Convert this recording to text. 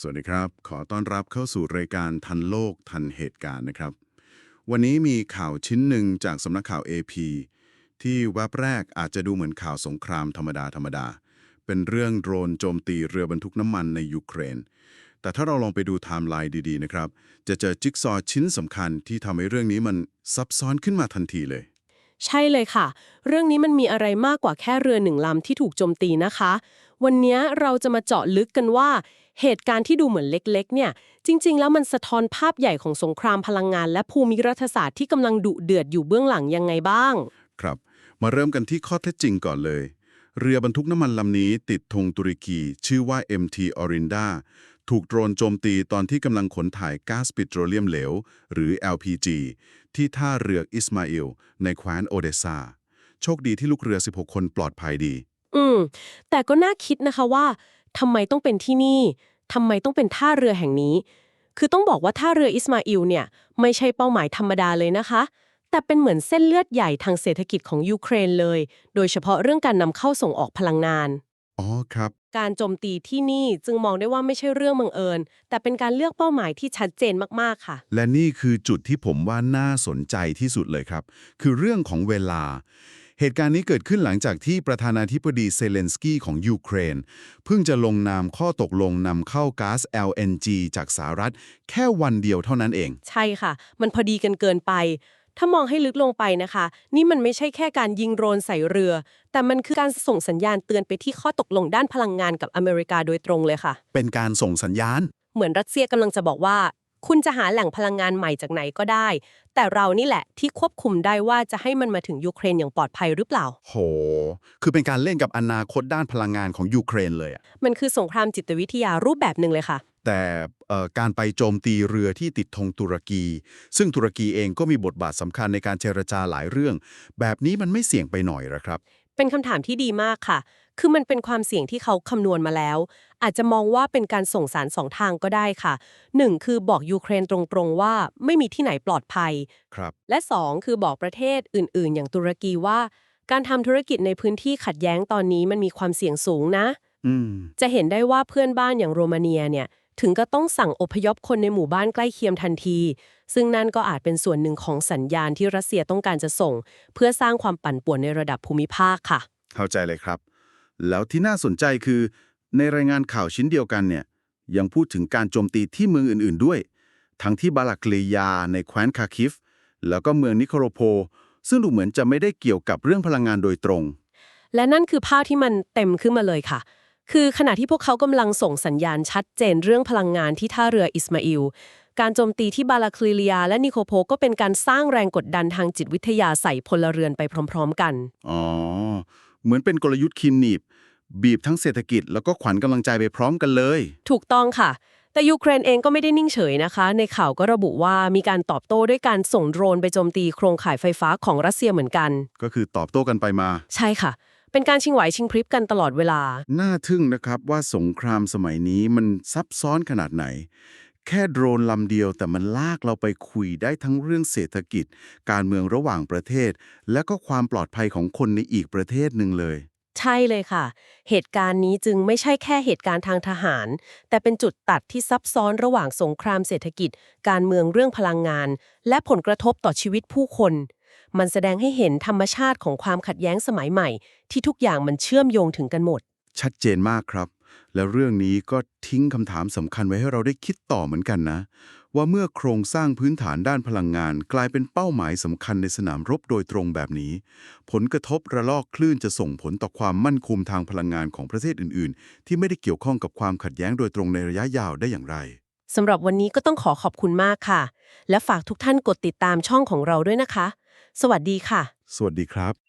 สวัสดีครับ ขอต้อนรับเข้าสู่รายการทันโลกทันเหตุการณ์นะครับ วันนี้มีข่าวชิ้นหนึ่งจากสำนักข่าว AP ที่แวบแรกอาจจะดูเหมือนข่าวสงครามธรรมดาธรรมดา เป็นเรื่องโดรนโจมตีเรือบรรทุกน้ำมันในยูเครน แต่ถ้าเราลองไปดูไทม์ไลน์ดีๆนะครับ จะเจอจิ๊กซอชิ้นสำคัญที่ทำให้เรื่องนี้มันซับซ้อนขึ้นมาทันทีเลย ใช่เลยค่ะ เรื่องนี้มันมีอะไรมากกว่าแค่เรือหนึ่งลำที่ถูกโจมตีนะคะ วันนี้เราจะมาเจาะลึกกันว่า เหตุการณ์ที่ดูเหมือนเล็กๆ เนี่ย จริง ๆ แล้วมันสะท้อนภาพใหญ่ของสงครามพลังงาน และภูมิรัฐศาสตร์ที่กำลังดุเดือดอยู่เบื้องหลังยังไงบ้าง ครับ มาเริ่มกันที่ข้อเท็จจริงก่อนเลย เรือบรรทุกน้ำมันลำนี้ติดธงตุรกี ชื่อว่า MT Orinda ถูกโดรนโจมตีตอนที่กำลังขนถ่ายก๊าซปิโตรเลียมเหลว หรือ LPG ที่ท่าเรืออิสมาอิลในแคว้นโอเดซาโชคดีที่ลูกเรือ 16 คนปลอดภัยดี อืม แต่ก็น่าคิดนะคะว่า ทำไมต้องเป็นที่นี่ทำไมต้องเป็นท่าเรือแห่งนี้ คือต้องบอกว่าท่าเรืออิสมาอิลเนี่ยไม่ใช่เป้าหมายธรรมดาเลยนะคะ แต่เป็นเหมือนเส้นเลือดใหญ่ทางเศรษฐกิจของยูเครนเลย โดยเฉพาะเรื่องการนำเข้าส่งออกพลังงาน อ๋อครับ การโจมตีที่นี่จึงมองได้ว่าไม่ใช่เรื่องบังเอิญ แต่เป็นการเลือกเป้าหมายที่ชัดเจนมากๆค่ะ และนี่คือจุดที่ผมว่าน่าสนใจที่สุดเลยครับ คือเรื่องของเวลา เหตุการณ์นี้เกิดขึ้นหลังจากที่ประธานาธิบดีเซเลนสกี้ของยูเครน เพิ่งจะลงนามข้อตกลงนำเข้าก๊าซ LNG จากสหรัฐ แค่วันเดียวเท่านั้นเอง ใช่ค่ะ มันพอดีกันเกินไป ถ้ามองให้ลึกลงไปนะคะ นี่มันไม่ใช่แค่การยิงโดรนใส่เรือ แต่มันคือการส่งสัญญาณเตือนไปที่ข้อตกลงด้านพลังงานกับอเมริกาโดยตรงเลยค่ะ เป็นการส่งสัญญาณ เหมือนรัสเซียกำลังจะบอกว่า คุณจะหาแหล่งพลังงานใหม่จากไหนก็ได้ แต่เรานี่แหละที่ควบคุมได้ว่าจะให้มันมาถึงยูเครนอย่างปลอดภัยหรือเปล่า โห คือเป็นการเล่นกับอนาคตด้านพลังงานของยูเครนเลยอะมันคือสงครามจิตวิทยารูปแบบหนึ่งเลยค่ะ แต่เอ่อการไปโจมตีเรือที่ติดธงตุรกี ซึ่งตุรกีเองก็มีบทบาทสำคัญในการเจรจาหลายเรื่อง แบบนี้มันไม่เสี่ยงไปหน่อยเหรอครับ เป็นคำถามที่ดีมากค่ะ คือมันเป็นความเสี่ยงที่เขาคำนวณมาแล้ว อาจจะมองว่าเป็นการส่งสารสองทางก็ได้ค่ะหนึ่งคือบอกยูเครนตรงๆว่าไม่มีที่ไหนปลอดภัย ครับ และสองคือบอกประเทศอื่นๆ อย่างตุรกีว่า การทำธุรกิจในพื้นที่ขัดแย้งตอนนี้มันมีความเสี่ยงสูงนะ อืม จะเห็นได้ว่าเพื่อนบ้านอย่างโรมาเนียเนี่ย ถึงก็ต้องสั่งอพยพคนในหมู่บ้านใกล้เคียงทันที ซึ่งนั่นก็อาจเป็นส่วนหนึ่งของสัญญาณที่รัสเซียต้องการจะส่ง เพื่อสร้างความปั่นป่วนในระดับภูมิภาคค่ะ เข้าใจเลยครับ แล้วที่น่าสนใจคือ ในรายงานข่าวชิ้นเดียวกันเนี่ยยังพูดถึงการโจมตีที่เมืองอื่น ๆ ด้วย ทั้งที่บาลักลียาในแคว้นคาคิฟ แล้วก็เมืองนิโคโรโพ ซึ่งดูเหมือนจะไม่ได้เกี่ยวกับเรื่องพลังงานโดยตรง และนั่นคือภาพที่มันเต็มขึ้นมาเลยค่ะ คือขณะที่พวกเขากำลังส่งสัญญาณชัดเจนเรื่องพลังงานที่ท่าเรืออิสมาอิลการโจมตีที่บาลาคลีเลีย และนิโคโพก็เป็นการสร้างแรงกดดันทางจิตวิทยาใส่พลเรือนไปพร้อม ๆ กัน อ๋อ เหมือนเป็นกลยุทธ์คิมหนีบ บีบทั้งเศรษฐกิจแล้วก็ขวัญกำลังใจไปพร้อมกันเลย ถูกต้องค่ะ แต่ยูเครนเองก็ไม่ได้นิ่งเฉยนะคะ ในข่าวก็ระบุว่ามีการตอบโต้ด้วยการส่งโดรนไปโจมตีโครงข่ายไฟฟ้าของรัสเซียเหมือนกัน ก็คือตอบโต้กันไปมา ใช่ค่ะ เป็นการชิงไหวชิงพริบกันตลอดเวลา น่าทึ่งนะครับว่าสงครามสมัยนี้มันซับซ้อนขนาดไหน แค่โดรนลำเดียวแต่มันลากเราไปคุยได้ทั้งเรื่องเศรษฐกิจ การเมืองระหว่างประเทศ และก็ความปลอดภัยของคนในอีกประเทศหนึ่งเลย ใช่เลยค่ะ เหตุการณ์นี้จึงไม่ใช่แค่เหตุการณ์ทางทหาร แต่เป็นจุดตัดที่ซับซ้อนระหว่างสงครามเศรษฐกิจ การเมืองเรื่องพลังงาน และผลกระทบต่อชีวิตผู้คน มันแสดงให้เห็นธรรมชาติของความขัดแย้งสมัยใหม่ ที่ทุกอย่างมันเชื่อมโยงถึงกันหมด ชัดเจนมากครับ แล้วเรื่องนี้ก็ ทิ้งคำถามสำคัญไว้ให้เราได้คิดต่อเหมือนกันนะ ว่าเมื่อโครงสร้างพื้นฐานด้านพลังงาน กลายเป็นเป้าหมายสำคัญในสนามรบโดยตรงแบบนี้ ผลกระทบระลอกคลื่นจะส่งผลต่อความมั่นคงทางพลังงานของประเทศอื่น ๆ ที่ไม่ได้เกี่ยวข้องกับความขัดแย้งโดยตรงในระยะยาวได้อย่างไรสำหรับวันนี้ก็ต้องขอขอบคุณมากค่ะ และฝากทุกท่านกดติดตามช่องของเราด้วยนะคะ สวัสดีค่ะ สวัสดีครับ